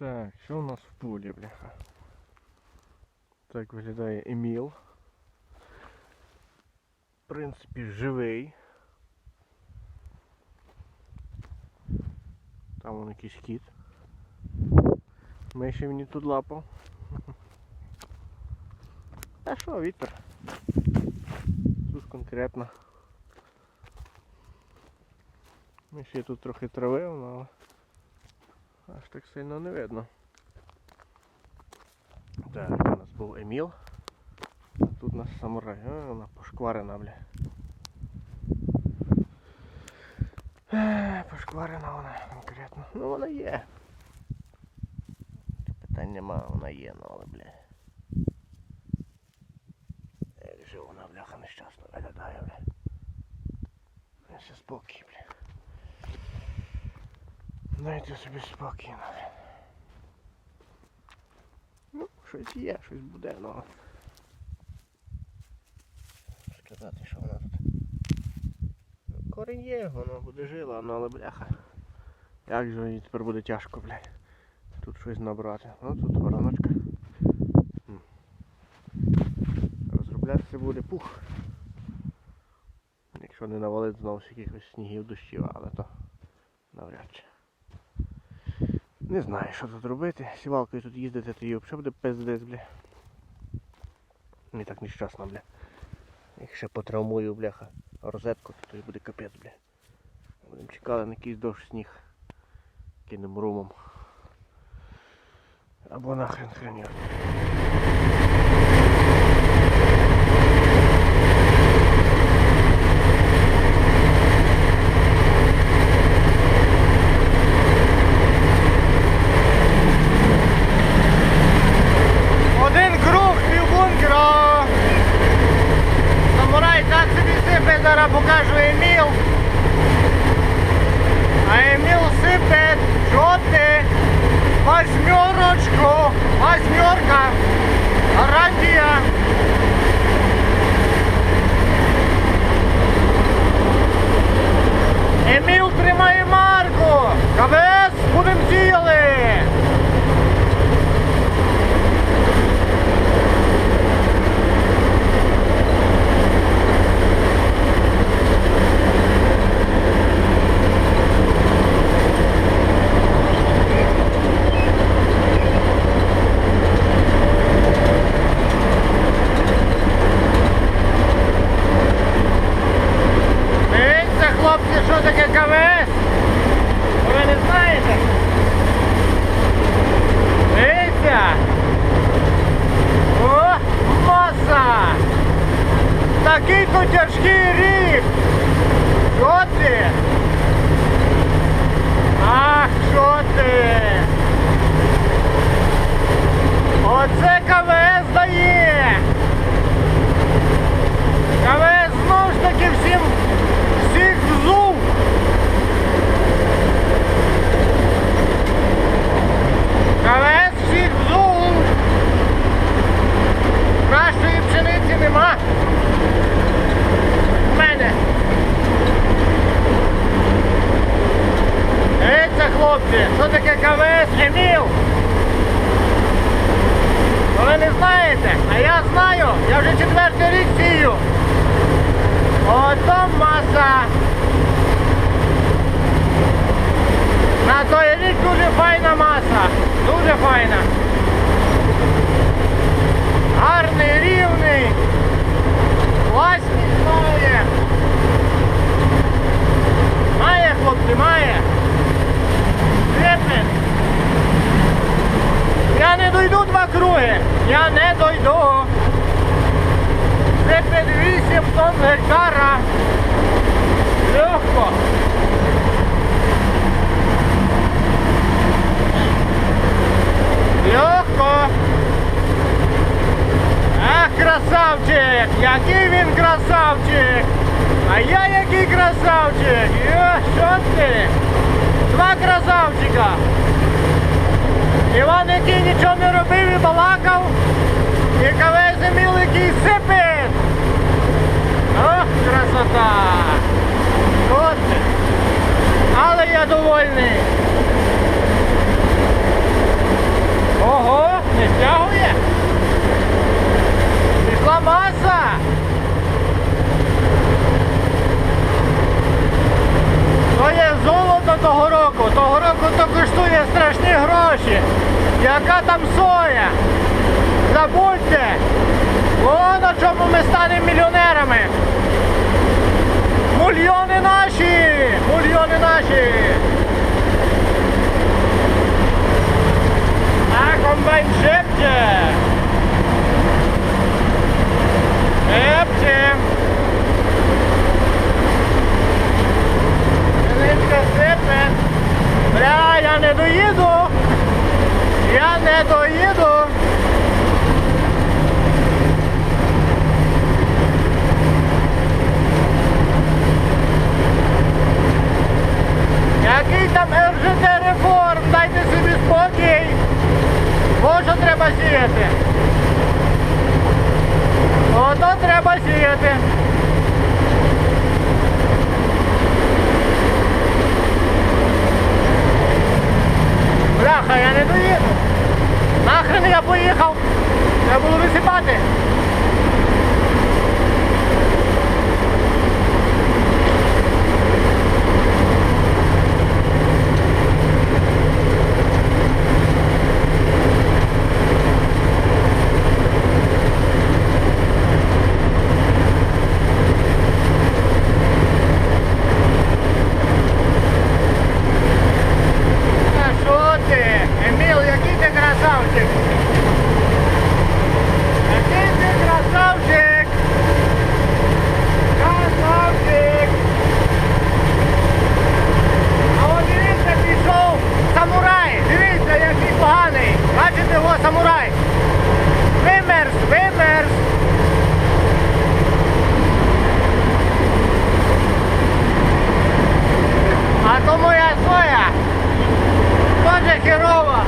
Так, що у нас в полі, бляха? Так виглядає Еміл. В принципі, живий. Там вон якийсь кіт. Миші мені тут лапав. А що, вітер? Тут конкретно. Миші тут трохи трави, але аж так сильно не видно. Так, у нас був Еміл. А тут у нас самурай. А, вона пошкварена, бля. Пошкварена вона конкретно. Ну вона є. Питань нема, вона є, ну але бля. Як же вона, бляха, нещасно виглядає, бля. Все спокій. Дайте собі спокійно. Ну, щось є, щось буде, ну. Сказати, що вона тут. Корінь є, воно буде жила, ну але бляха. Як же їй тепер буде тяжко, блядь. Тут щось набрати. Ну тут вороночка. Розроблятися буде пух. Якщо не навалить знову якихось снігів дощів, але то навряд чи. Не знаю, що тут робити. Сівалкою тут їздити, то її взагалі буде пиздець, бля. Не так нещасно, бля. Як ще потравмую, бляха, розетку, то і буде капець, бля. Будемо чекали на якийсь дощ сніг. Кинемо румом. Або нахрен хрен Я не дойду. Це під 8 тонн гектара. Легко. Легко. Ах, красавчик! Який він красавчик! А я який красавчик! Йо, що ти? Два красавчика! Іван, який нічого не робив і балакав, і кавезе міл, який сипить! Ох, красота! От. ти. Але я довольний. Така маса! То є золото того року. Того року то коштує страшні гроші. Яка там соя? Забудьте! О, на чому ми станемо мільйонерами! Мільйони наші! Мільйони наші! А комбайн шепче! Шепче! Величка сипе! Бля, я не доїду! Я не доїду! Який там РЖД реформ? Дайте собі спокій. Ось що треба сіяти. Ото треба сіяти. Бляха, я не доїду. Нахрен я поїхав. Треба було висипати. А що ти? Еміл, який ти красавчик? Який ти красавчик? Красавчик! А от дивіться, пішов самурай! Дивіться, який поганий! Бачите його самурай? Вимерз, вимерз! А то моя соя! Дуже херова.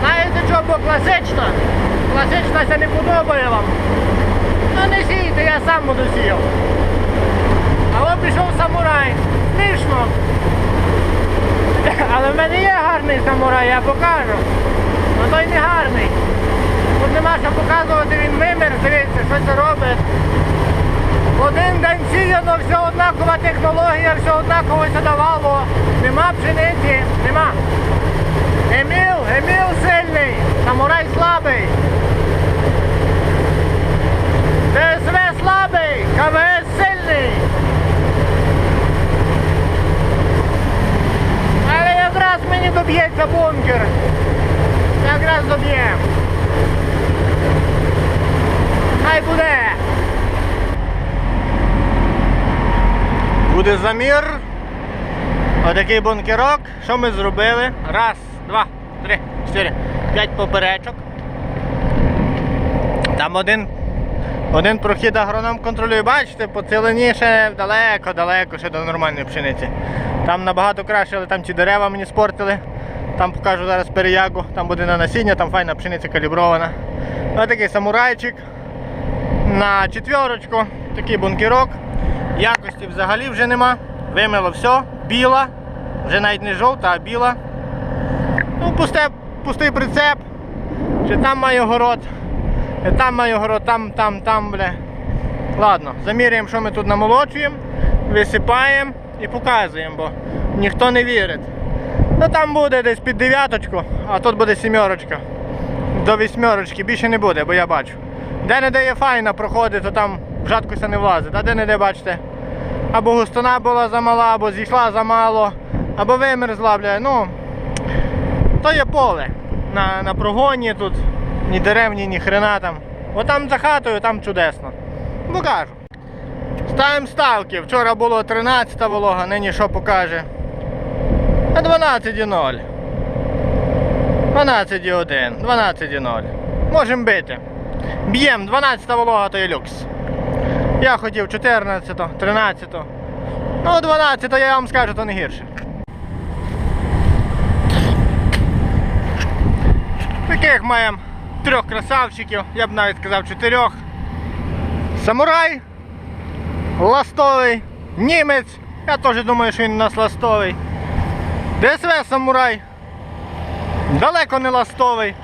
Знаєте що, бо класична. Класична не подобає вам. Ну не сійте, я сам буду сіяв. А от пішов самурай. Смішно. Але в мене є гарний самурай, я покажу. Ну той не гарний. Тут нема що показувати, він вимер, дивіться, що це робить. Один день сіяно, все однакова технологія, все однаково все давало. Нема пшениці, нема. Еміл, Еміл сильний, самурай слабий. ДСВ слабий, КВС сильний. Але мені доб'ється бункер. Якраз доб'є. Хай буде. Буде замір. Отакий бункерок. Що ми зробили? Раз, два, три, чотири, п'ять поперечок. Там один, один прохід агроном контролює. Бачите, по цілині ще до нормальної пшениці. Там набагато краще, але там ті дерева мені спортили. Там покажу зараз переягу, там буде на насіння, там файна пшениця калібрована. Отакий самурайчик. На четверочку, такий бункерок. Якості взагалі вже нема. Вимило все, біла, вже навіть не жовта, а біла. Ну, пусте, пустий прицеп. Чи там маю город, там маю город, там, там, там, бля. Ладно, заміряємо, що ми тут намолочуємо, висипаємо і показуємо, бо ніхто не вірить. Ну там буде десь під дев'яточку, а тут буде сімерочка. До вісьмерочки більше не буде, бо я бачу. Де не де є файна проходить, то там в жаткуся не влазить. А де не де бачите, або густина була замала, або зійшла замало, або вимерзла, бля. Ну, то є поле. На, на прогоні тут ні дерев, ні, хрена там. От там за хатою, там чудесно. Покажу. Ставимо ставки. Вчора було 13 волога, нині що покаже? А 12,0. 12,1, 12,0. Можемо бити. Б'ємо 12 волога, то є люкс. Я хотів 14, 13. Ну, 12, я вам скажу, то не гірше. Таких маємо трьох красавчиків, я б навіть сказав чотирьох. Самурай, ластовий, німець. Я теж думаю, що він у нас ластовий. ДСВ самурай. Далеко не ластовий.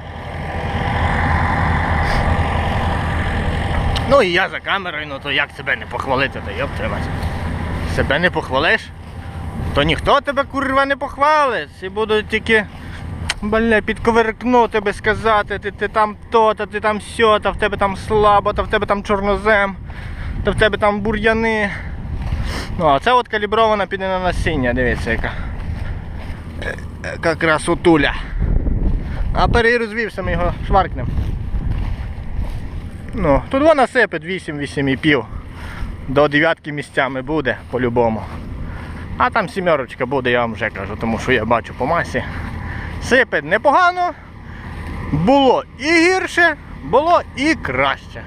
Ну і я за камерою, ну то як себе не похвалити, то йоп тримать. Себе не похвалиш, то ніхто тебе курва не похвалить. Всі будуть тільки бля, підковеркну тебе сказати, ти, ти там то, та ти там сьо, та в тебе там слабо, та в тебе там чорнозем, та в тебе там бур'яни. Ну, а це от калібрована піде на насіння, дивіться яка. Е, Яка красотуля. А перерозвівся ми його шваркнем. Ну, тут вона сипить 8-8,5. До дев'ятки місцями буде по-любому. А там сімерочка буде, я вам вже кажу, тому що я бачу по масі. Сипить непогано. Було і гірше, було і краще.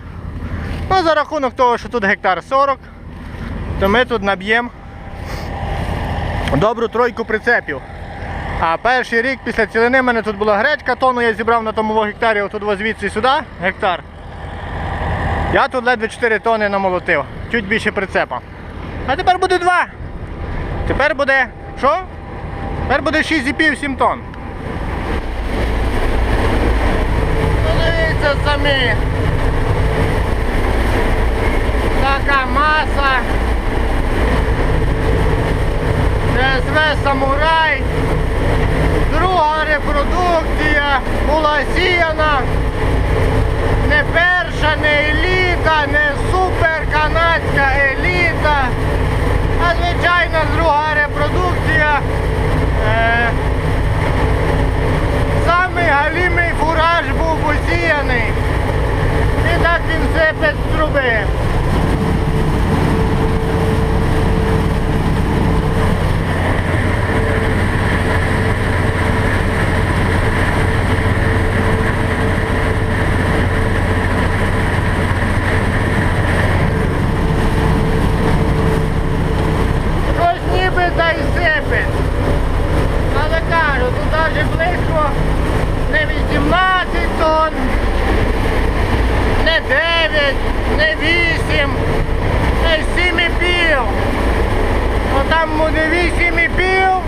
Ну, за рахунок того, що тут гектар 40, то ми тут наб'ємо добру тройку прицепів. А перший рік після цілини в мене тут була гречка, тонну я зібрав на тому гектарі, отут звідси сюди гектар. Я тут ледве 4 тони намолотив, чуть більше прицепа. А тепер буде 2. Тепер буде. Що? Тепер буде 6,5-7 тонн. Ну дивіться самі. Така. ДСВ самурай. Друга репродукція була сіяна. Не перша, не еліта, не супер канадська еліта, а звичайна друга репродукція. Е, Самий галімий фураж був посіяний. І так він сипе з труби. Щось ніби та й сипить. Але кажу, тут навіть близько не 18 тонн, не 9, не 8, не 7,5. Ну там буде 8,5,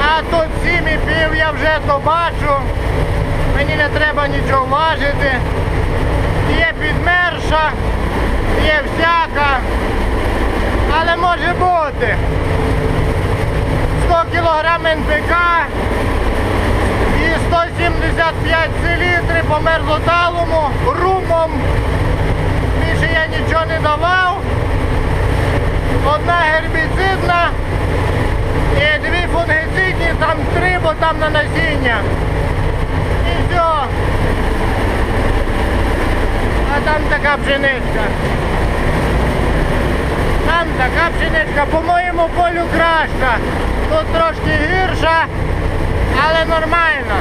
а тут 7,5 я вже то бачу. Мені не треба нічого важити. Є підмерша, є всяка. Але може бути 100 кг і 175 селітри по мерзлоталому румом. Більше я нічого не давав. Одна гербіцидна і дві фунгицидні, там три, бо там на насіння. І все. А там така пшеничка. Там така пшеничка, по моєму полю краща. Тут трошки гірша, але нормально.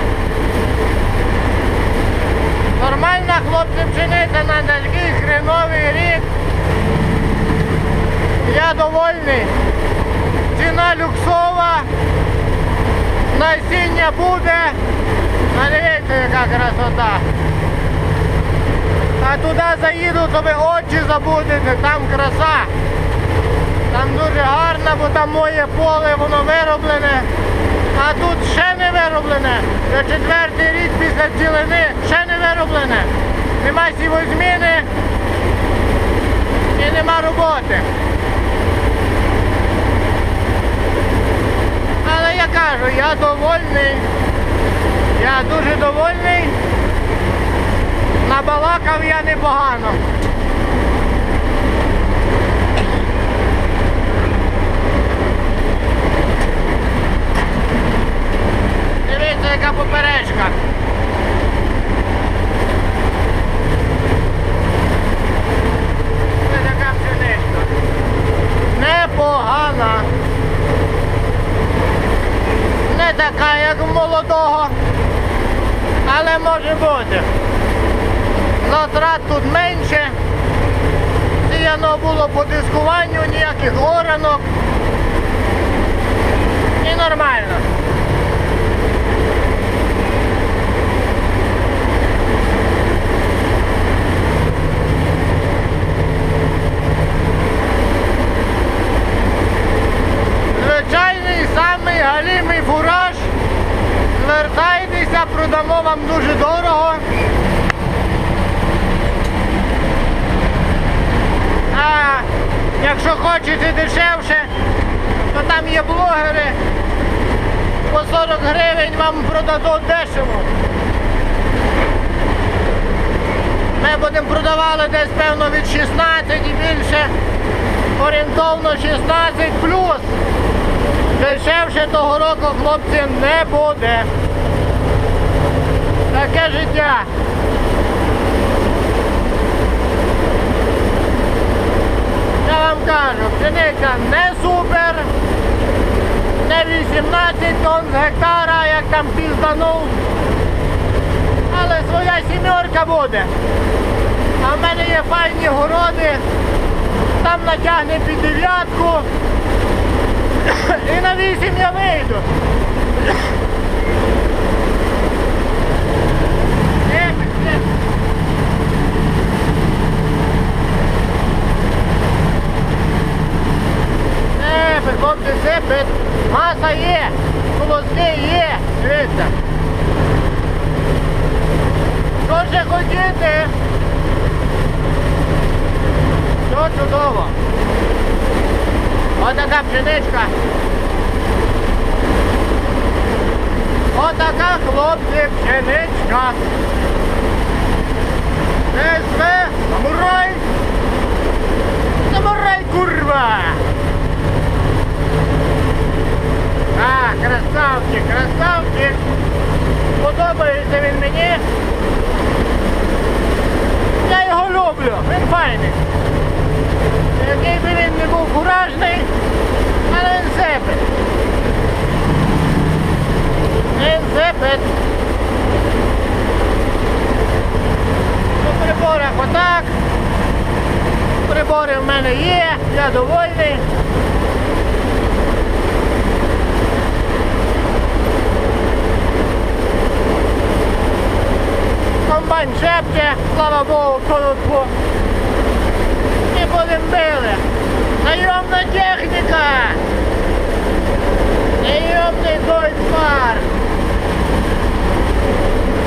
Нормальна хлопці пшениця на такий хреновий рік. Я довольний. Ціна люксова. Насіння буде. Дивіться, яка красота. А туди заїду, то ви очі забудете, там краса. Там дуже гарно, бо там моє поле, воно вироблене. А тут ще не вироблене. Це четвертий рік після цілини ще не вироблене. Нема сівозміни і нема роботи. Але я кажу, я довольний. Я дуже довольний. Набалакав я непогано. Дивіться, яка поперечка. Ось така пшеничка. Непогана. Не така, як у молодого, але може бути. Затрат тут менше. Сіяно було по дискуванню, ніяких оранок. І нормально. Звичайний самий галімий фураж. Звертайтеся, продамо вам дуже дорого. Якщо хочете дешевше, то там є блогери. По 40 вам продадуть дешево. Ми будемо продавали десь певно від 16 і більше. Орієнтовно 16 плюс. Дешевше того року хлопці не буде. Таке життя. Я вам кажу, пшениця не супер, не 18 тонн з гектара, як там пізданув. Але своя сімерка буде. А в мене є файні городи, там натягне під дев'ятку. І на вісім я вийду. Сипить. Маса є, колоски є. Дивіться. Що ще хотіти? Все чудово. Отака пшеничка. Отака, хлопці, пшеничка. СВ, самурай. Самурай, курва. А, красавчик, красавчик. Подобається він мені. Я його люблю, він файний. Який би він не був куражний, але він сипить. Він сипить. У приборах отак. Прибори в мене є, я довольний. Панджепки, слава Богу, коротко. І бомбили. Наємна техніка. Наємний дойфар.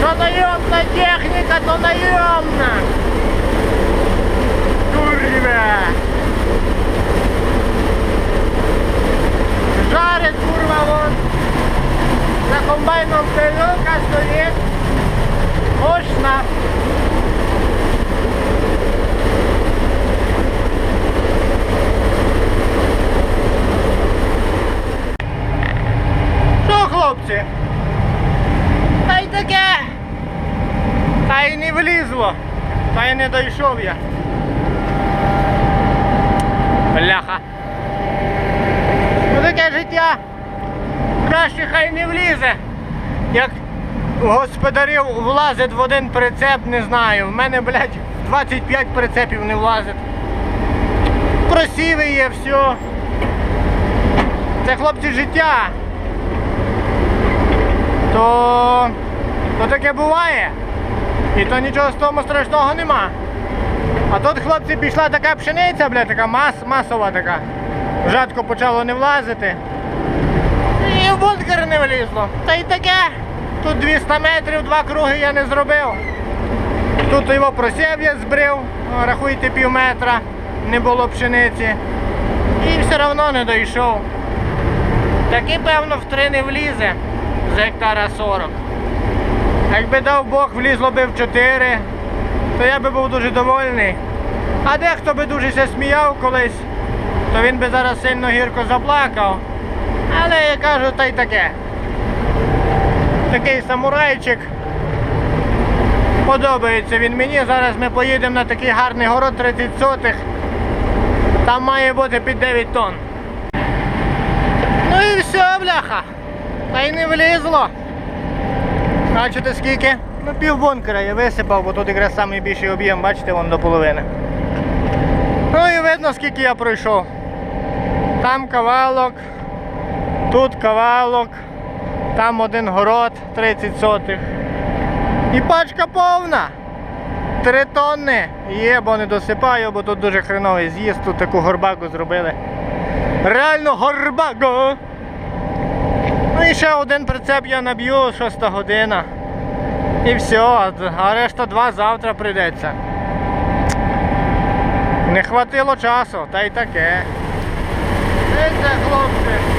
Що наємна техніка, то наємна. Курва. Жарить курва вон. У влазить в один прицеп, не знаю. В мене, блядь, 25 прицепів не влазить. Просіви є, все. Це хлопці життя. То, то таке буває. І то нічого з того страшного нема. А тут хлопці пішла така пшениця, бля, така мас, масова така. Жатко почало не влазити. І в бункер не влізло. Та й таке. Тут 200 метрів, два круги я не зробив. Тут його просів я збрив, рахуйте пів метра, не було пшениці. І все одно не дійшов. Таки, певно, в три не влізе з гектара 40. Якби дав Бог, влізло би в 4, то я би був дуже довольний. А дехто би дуже сміяв колись, то він би зараз сильно гірко заплакав. Але я кажу, та й таке. Такий самурайчик. Подобається він мені. Зараз ми поїдемо на такий гарний город 30 сотих. Там має бути під 9 тонн. Ну і все, бляха. Та й не влізло. Бачите скільки? Ну пів бункера я висипав, бо тут якраз найбільший об'єм, бачите, вон до половини. Ну і видно скільки я пройшов. Там кавалок, тут кавалок, там один город 30 сотих. І пачка повна. Три тонни є, бо не досипаю, бо тут дуже хреновий з'їзд, тут таку горбаку зробили. Реально горбаку! Ну і ще один прицеп я наб'ю, 6 година. І все, а решта два завтра прийдеться. Не хватило часу, та й таке. Дивіться, хлопці.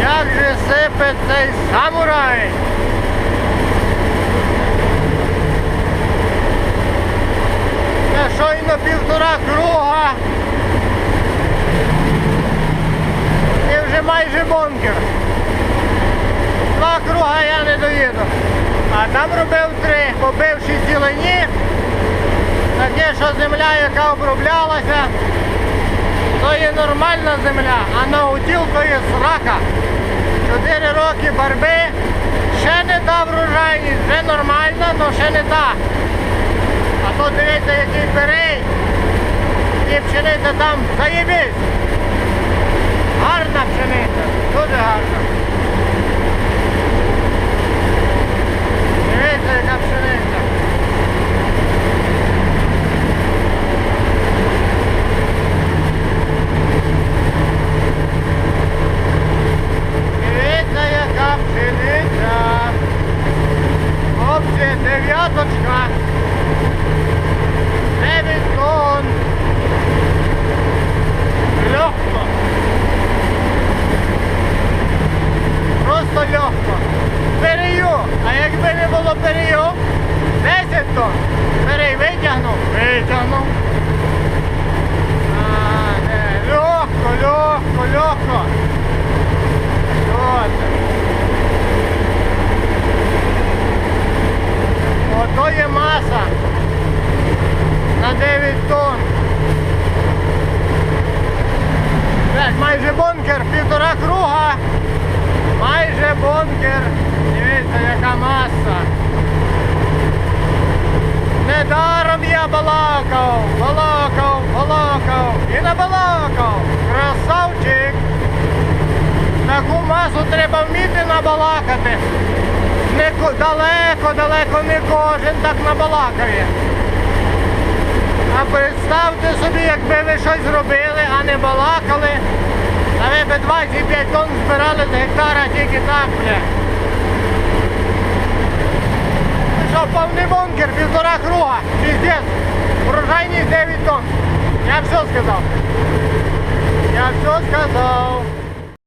Як же сипе цей самурай? Це щойно півтора круга. І вже майже бункер. Два круга я не доїду. А там робив три, побивши цілені. Таке, що земля, яка оброблялася, то є нормальна земля, а на уділ то є срака. Чотири роки барби, ще не та врожайність, вже нормальна, але ще не та. А то дивіться, який перей, і пшениця там заєбісь. Гарна пшениця, дуже гарна. Дивіться, яка пшениця. Дивіться, пшениця. Хлопці, дев'яточка. Дев'ять тонн. Легко. Просто легко. Перею. А якби не було перею, 10 тонн. Перей витягнув. Витягнув. А, не. Легко, легко. Ото є маса на 9 тонн. Так, майже бункер, півтора круга. Майже бункер. Дивіться, яка маса. Недаром я балакав, балакав, балакав і набалакав. Красавчик. Таку масу треба вміти набалакати. Не далеко, далеко не кожен так набалакає. А представте собі, якби ви щось зробили, а не балакали, а ви би 25 тонн збирали з гектара тільки так, бля. Що, повний бункер, півтора круга, піздець, врожайність 9 тонн. Я все сказав. Я все сказав.